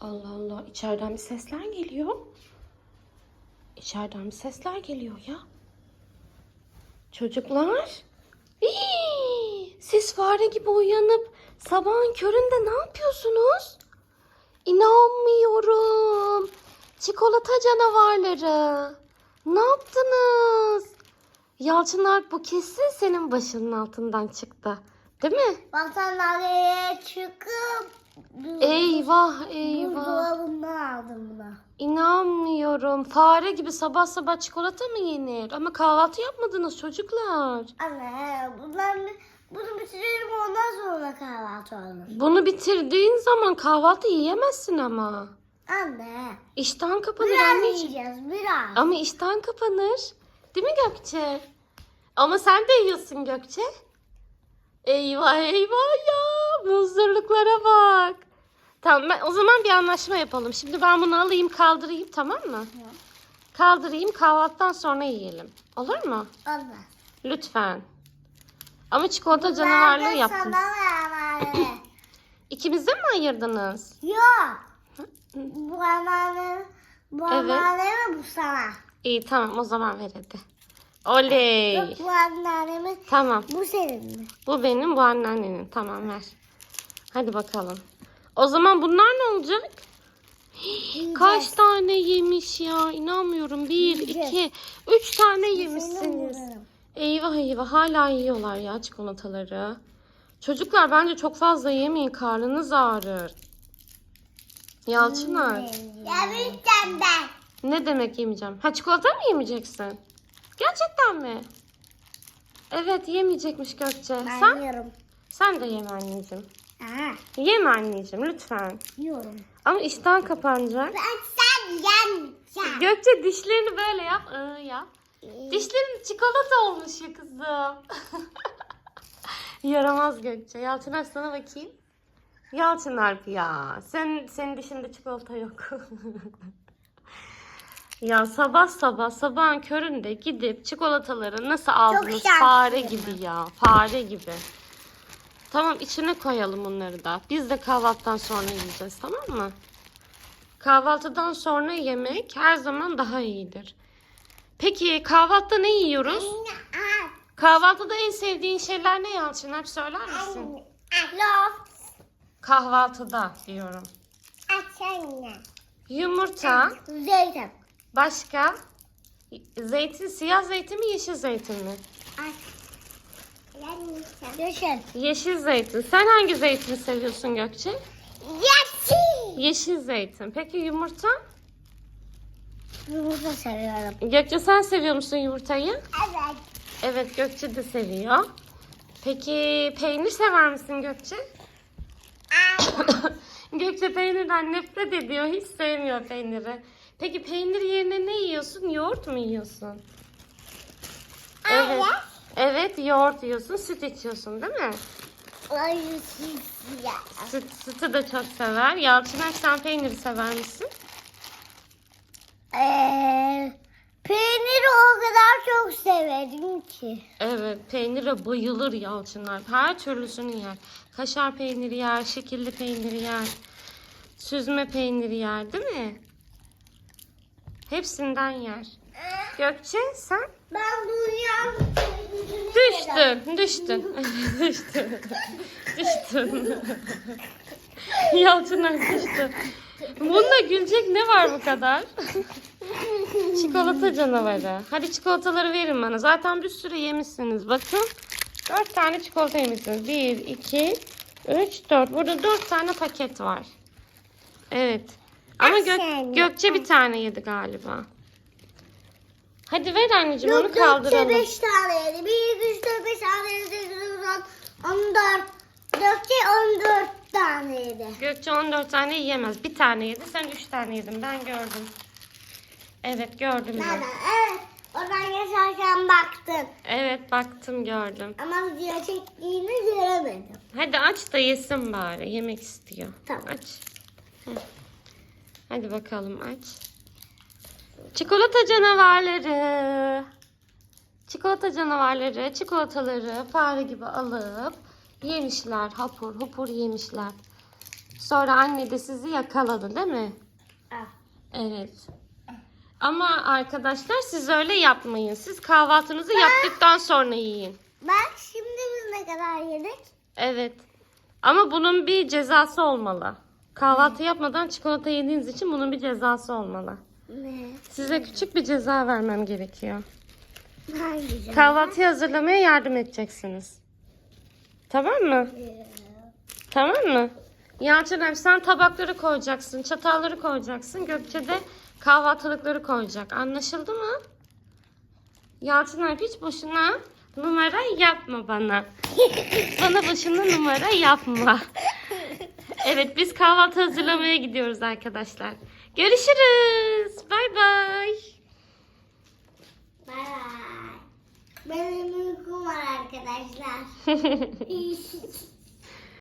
Allah Allah içeriden bir sesler geliyor. İçeriden bir sesler geliyor ya. Çocuklar. Hii, siz fare gibi uyanıp sabahın köründe ne yapıyorsunuz? İnanmıyorum. Çikolata canavarları. Ne yaptınız? Yalçınar bu kesin senin başının altından çıktı. Değil mi? Vatandaşlara çıkıp Eyvah eyvah. buzdolabından aldım bunu. İnanmıyorum. Fare gibi sabah sabah çikolata mı yenir? Ama kahvaltı yapmadınız çocuklar. Anne bundan bunu bitirelim ondan sonra kahvaltı olur. Bunu bitirdiğin zaman kahvaltı yiyemezsin ama. Anne. İştahın kapanır Biraz anneciğim. yiyeceğiz biraz. Ama iştahın kapanır. Değil mi Gökçe? Ama sen de yiyorsun Gökçe. Eyvah eyvah ya. Muzurluklara bak. Tamam ben, o zaman bir anlaşma yapalım. Şimdi ben bunu alayım kaldırayım tamam mı? Kaldırayım kahvaltıdan sonra yiyelim. Olur mu? Anne. Lütfen. Ama çikolata canavarlığı ver İkimize mi ayırdınız? Yok. Bu anneanne, bu Evet. anneanneme bu sana. İyi tamam o zaman ver hadi. Oley. Yok bu anneanneme Tamam. bu senin mi? Bu benim bu anneannenin. Tamam ver. Hadi bakalım. O zaman bunlar ne olacak? Kaç tane yemiş ya? İnanmıyorum. Bir, Yiyeceğiz. iki, üç tane yemişsiniz. Eyvah eyvah hala yiyorlar ya çikolataları. Çocuklar bence çok fazla yemeyin. Karnınız ağrır. Yalçınar. Yemeyeceğim ben. Ne demek yemeyeceğim? Ha çikolata mı yemeyeceksin? Gerçekten mi? Evet yemeyecekmiş Gökçe. Ben Sen? yiyorum. Sen de yeme anneciğim. Aha, Yeme anneciğim lütfen. yiyorum. Ama iştahın kapanacak. Ben sen yemeyeceğim. Gökçe dişlerini böyle yap. ıı yap. Dişlerin çikolata olmuş ya kızım. Yaramaz Gökçe. Yalçın Alp sana bakayım. Yalçın Alp ya. Sen, senin dişinde çikolata yok. ya sabah sabah sabahın köründe gidip çikolataları nasıl aldınız? şanslıyım. Fare gibi ya. Fare gibi. Tamam içine koyalım onları da. Biz de kahvaltıdan sonra yiyeceğiz tamam mı? Kahvaltıdan sonra yemek her zaman daha iyidir. Peki kahvaltıda ne yiyoruz? Kahvaltıda en sevdiğin şeyler ne Yalçın? Hep söyler misin? Laf. Kahvaltıda diyorum. Açanne. Yumurta, Zeytin. başka? Zeytin, siyah zeytin mi, yeşil zeytin mi? Düşün. Yeşil zeytin. Sen hangi zeytini seviyorsun Gökçe? Yatsı. Yeşil zeytin. Peki yumurta? Yumurta seviyorum. Gökçe sen seviyor musun yumurtayı? Evet. Evet Gökçe de seviyor. Peki peynir sever misin Gökçe? Gökçe peynirden nefret ediyor. Hiç sevmiyor peyniri. Peki peynir yerine ne yiyorsun? Yoğurt mu yiyorsun? Evet. Evet yoğurt yiyorsun. Süt içiyorsun değil mi? Ay, ya. Süt, sütü de çok sever. Yalçın sen peyniri sever misin? Ee, peyniri o kadar çok severim ki. Evet peynire bayılır Yalçınlar. Her türlüsünü yer. Kaşar peyniri yer, şekilli peyniri yer. Süzme peyniri yer değil mi? Hepsinden yer. Gökçe sen? Ben dünyanın Düştün, düştün. düştün. düştün. Yalçınlar düştü. Bunda gülecek ne var bu kadar? Çikolata canavarı. Hadi çikolataları verin bana. Zaten bir sürü yemişsiniz. Bakın. Dört tane çikolata yemişsiniz. Bir, iki, üç, dört. Burada dört tane paket var. Evet. Ama Gök- Gökçe bir tane yedi galiba. Hadi ver anneciğim onu kaldıralım. 5 tane yedi. 1, 2, 3, 4, 5, 6, 7, 8, 9, 10, 14. Gökçe 14 tane yedi. Gökçe 14 tane yiyemez. Bir tane yedi. Sen 3 tane yedin. Ben gördüm. Evet gördüm ben. Nereden? Evet. Oradan geçerken baktın. Evet baktım gördüm. Ama video çektiğini göremedim. Hadi aç da yesin bari. Yemek istiyor. Tamam. Aç. Hı. Hadi bakalım aç. Çikolata canavarları. Çikolata canavarları çikolataları fare gibi alıp yemişler. Hapur hupur yemişler. Sonra anne de sizi yakaladı değil mi? Ah. Evet. Ama arkadaşlar siz öyle yapmayın. Siz kahvaltınızı yaptıktan sonra yiyin. Bak şimdi biz ne kadar yedik? Evet. Ama bunun bir cezası olmalı. Kahvaltı yapmadan çikolata yediğiniz için bunun bir cezası olmalı. Ne? Size küçük bir ceza vermem gerekiyor. Hangi ceza? Kahvaltıyı hazırlamaya yardım edeceksiniz. Tamam mı? Tamam mı? Yalçın abi sen tabakları koyacaksın, çatalları koyacaksın. Gökçe de kahvaltılıkları koyacak. Anlaşıldı mı? Yalçın hiç boşuna numara yapma bana. Bana boşuna numara yapma. Evet biz kahvaltı hazırlamaya gidiyoruz arkadaşlar. Görüşürüz. Bay bay. Bay bay. Benim uykum var arkadaşlar.